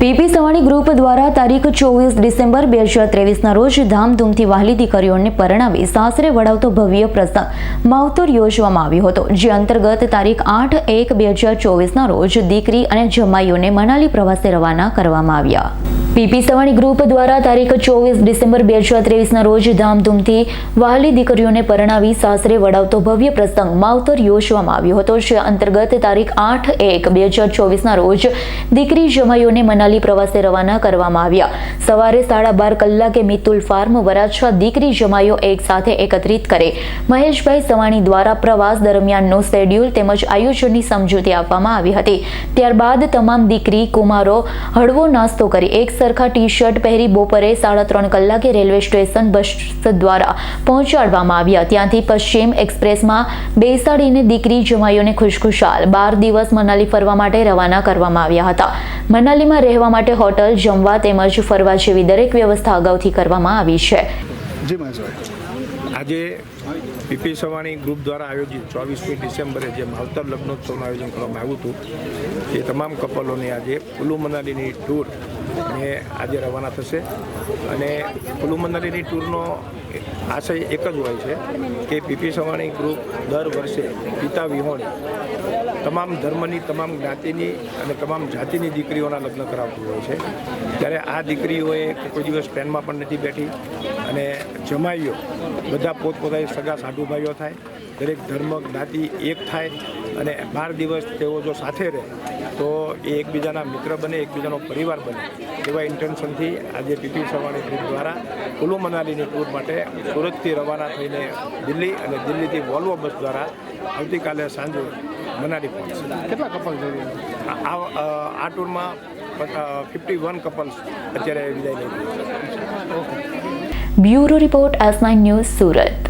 PP Savani group દ્વારા તારીખ ચોવીસ ડિસેમ્બર બે હજાર ત્રેવીસના રોજ ધામધૂમથી વહાલી દીકરીઓને પરણાવી સાસરે વડાવતો ભવ્ય પ્રસંગ માવતર યોજવામાં આવ્યો હતો, જે અંતર્ગત તારીખ આઠ એક બે હજાર ચોવીસના રોજ દીકરી અને જમાઈઓને મનાલી પ્રવાસે રવાના કરવામાં આવ્યા. પીપી સવાણી ગ્રુપ દ્વારા તારીખ ચોવીસ ડિસેમ્બર બે હજાર ત્રેવીસના રોજ ધામધૂમથી વહાલી દીકરીઓને પરણાવી સાસરે વડાવતો ભવ્ય પ્રસંગ માવતર યોજવામાં આવ્યો હતો, જે અંતર્ગત તારીખ આઠ એક બે હજાર ચોવીસના રોજ દીકરી જમાઈઓને મનાલી પ્રવાસે રવાના કરવામાં આવ્યા. સવારે સાડા બાર કલાકે મિતુલ ફાર્મ વરાછા દીકરી જમાઈઓ એક સાથે એકત્રિત કરે. મહેશભાઈ સવાણી દ્વારા પ્રવાસ દરમિયાનનો શેડ્યુલ તેમજ આયોજનની સમજૂતી આપવામાં આવી હતી. ત્યારબાદ તમામ દીકરી, કુમારો હળવો નાસ્તો કરી એક સરખા ટી શર્ટ પહેરી બપોરે સાડા ત્રણ કલાકે રેલવે સ્ટેશન બસ દ્વારા પહોંચાડવામાં આવ્યા. ત્યાંથી પશ્ચિમ એક્સપ્રેસમાં બેસાડીને દીકરી જમાઈઓને ખુશખુશાલ. બાર દિવસ મનાલી ફરવા માટે રવાના કરવામાં આવ્યા હતા. મનાલીમાં રહેવા માટે હોટલ જમવા તેમજ ફરવા જેવી દરેક વ્યવસ્થા અગાઉથી કરવામાં આવી છે. આજે પીપી સવાણી ગ્રુપ દ્વારા આયોજિત ચોવીસમી ડિસેમ્બરે જે માવતર લગ્નોત્સવનું આયોજન કરવામાં આવ્યું હતું એ તમામ કપલોને આજે કુલુ મનાલીની ટૂર ને આજે રવાના થશે. અને કુલુ મનાલીની ટૂરનો આશય એક જ હોય છે કે પીપી સવાણી ગ્રુપ દર વર્ષે પિતા વિહોણી તમામ ધર્મની, તમામ જ્ઞાતિની અને તમામ જાતિની દીકરીઓના લગ્ન કરાવતું હોય છે. ત્યારે આ દીકરીઓએ કોઈ દિવસ ટ્રેનમાં પણ નથી બેઠી અને જમાઈઓ બધા પોતપોતાની સગા સાઢુભાઈઓ થાય દરેક ધર્મ જ્ઞાતિ એક થાય અને બાર દિવસ તેઓ જો સાથે રહે તો એ એકબીજાના મિત્ર બને એકબીજાનો પરિવાર બને એવા ઇન્ટેન્શનથી આજે પીપી સવાણી ગ્રુપ દ્વારા કુલુ મનાલીની ટૂર માટે સુરતથી રવાના થઈને દિલ્હી અને દિલ્હીથી વોલ્વો બસ દ્વારા આવતીકાલે સાંજે મનાલી પહોંચશે કેટલા કપલ જોઈએ આ ટૂરમાં ફિફ્ટી વન કપલ્સ અત્યારે વિદાય લઈ રહ્યા છે. Bureau report S nine news Surat.